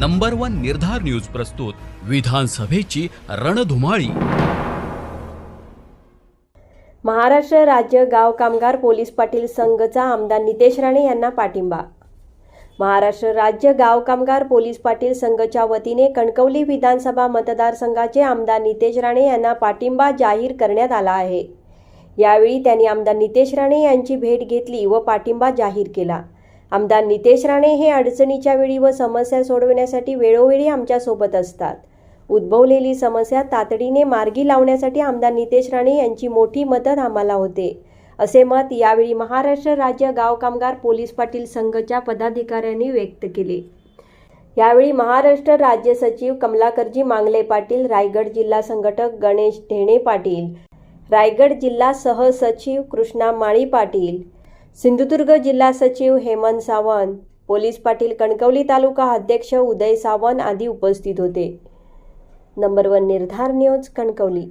Number one Nirdhar news प्रस्तुत विधानसभेची रणधुमाळी. महाराष्ट्र राज्य गाव कामगार पोलीस पाटील संघचा आमदार नितेश राणे यांना पाठिंबा. महाराष्ट्र राज्य गाव कामगार पोलीस पाटील संघच्या वतीने कणकवली विधानसभा मतदारसंघाचे आमदार नितेश राणे यांना पाठिंबा जाहीर करण्यात आला आहे. यावेळी त्यांनी आमदार नितेश राणे यांची भेट घेतली व पाठिंबा जाहीर केला. आमदार नितेश राणे हे अडचणीच्या वेळी व समस्या सोडवण्यासाठी वेळोवेळी आमच्यासोबत असतात. उद्भवलेली समस्या तातडीने मार्गी लावण्यासाठी आमदार नितेश राणे यांची मोठी मदत आम्हाला होते. असे मत यावेळी महाराष्ट्र राज्य गाव कामगार पोलीस पाटील संघच्या पदाधिकाऱ्यांनी व्यक्त केले. यावेळी महाराष्ट्र राज्य सचिव कमलाकरजी मांगले पाटील रायगड जिल्हा संघटक गणेश ढेणे पाटील रायगड जिल्हा सहसचिव कृष्णा माळी पाटील सिंधुदुर्ग जिल्हा सचिव हेमंत सावंत पोलीस पाटील कणकवली तालुका अध्यक्ष उदय सावंत आदी उपस्थित होते. Number one Nirdhar news Kankavli.